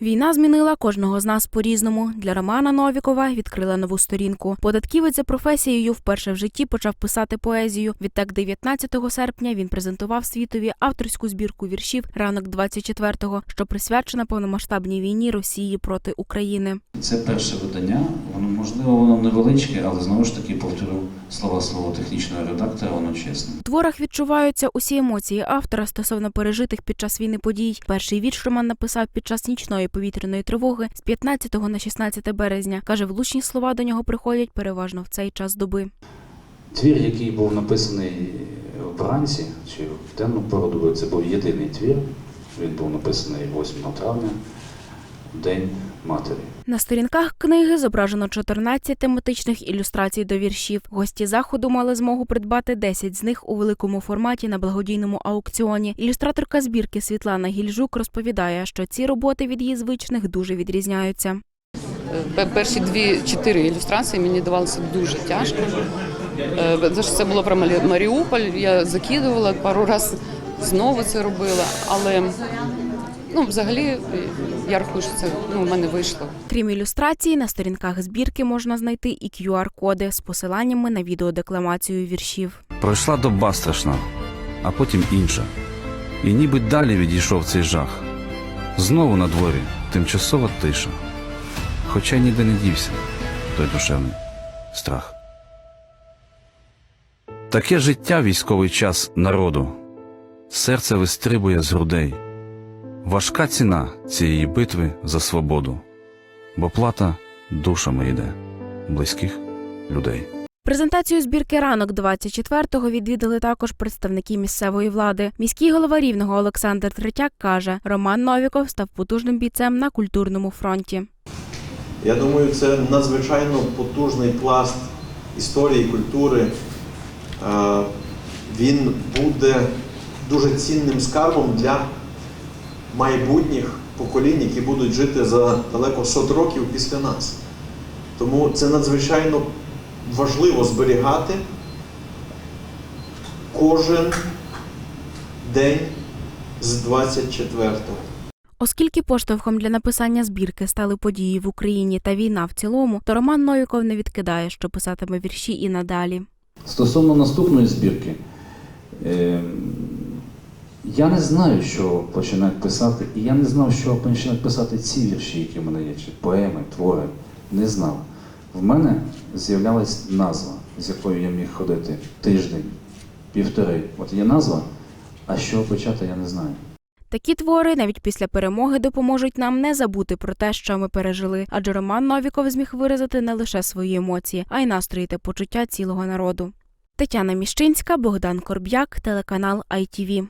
Війна змінила кожного з нас по-різному. Для Романа Новікова відкрила нову сторінку. Податківець за професією вперше в житті почав писати поезію. Відтак, 19 серпня він презентував світові авторську збірку віршів Ранок 24-го, що присвячена повномасштабній війні Росії проти України. Це перше видання, воно можливо воно невеличке, але знову ж таки повторю слова свого технічного редактора, воно чесне. В творах відчуваються усі емоції автора стосовно пережитих під час війни подій. Перший вірш Роман написав під час нічної повітряної тривоги з 15 на 16 березня. каже, влучні слова до нього приходять переважно в цей час доби. Твір, який був написаний вранці чи в темну породу, це був єдиний твір. Він був написаний 8 травня, День Матері. На сторінках книги зображено 14 тематичних ілюстрацій до віршів. Гості заходу мали змогу придбати 10 з них у великому форматі на благодійному аукціоні. Ілюстраторка збірки Світлана Гільжук розповідає, що ці роботи від її звичних дуже відрізняються. Перші дві чотири ілюстрації мені давалося дуже тяжко. Е, це було про Маріуполь. Я закидувала пару разів знову це робила, але ну, взагалі я рахую, що це ну, в мене вийшло. Крім ілюстрацій, на сторінках збірки можна знайти і QR-коди з посиланнями на відеодекламацію віршів. Пройшла доба страшна, а потім інша. І ніби далі відійшов цей жах. Знову на дворі тимчасова тиша. Хоча ніде не дівся той душевний страх. Таке життя військовий час народу. Серце вистрибує з грудей. Важка ціна цієї битви за свободу, бо плата душами йде близьких людей. Презентацію збірки ранок 24-го відвідали також представники місцевої влади. Міський голова рівного Олександр Третяк каже, Роман Новіков став потужним бійцем на культурному фронті. Я думаю, це надзвичайно потужний пласт історії, культури. Е, Він буде дуже цінним скарбом для майбутніх поколінь, які будуть жити за далеко сот років після нас. Тому це надзвичайно важливо зберігати кожен день з 24-го. Оскільки поштовхом для написання збірки стали події в Україні та війна в цілому, то Роман Новіков не відкидає, що писатиме вірші і надалі. Стосовно наступної збірки, е, я не знаю, що починати писати, і я не знав, що починати писати ці вірші, які в мене є, чи поеми, твори. Не знав. В мене з'являлась назва, з якою я міг ходити тиждень, півтори. От є назва, а що почати, я не знаю. Такі твори навіть після перемоги допоможуть нам не забути про те, що ми пережили, адже Роман Новіков зміг виразити не лише свої емоції, а й настрої та почуття цілого народу. Тетяна Міщинська, Богдан Корб'як, телеканал ITV.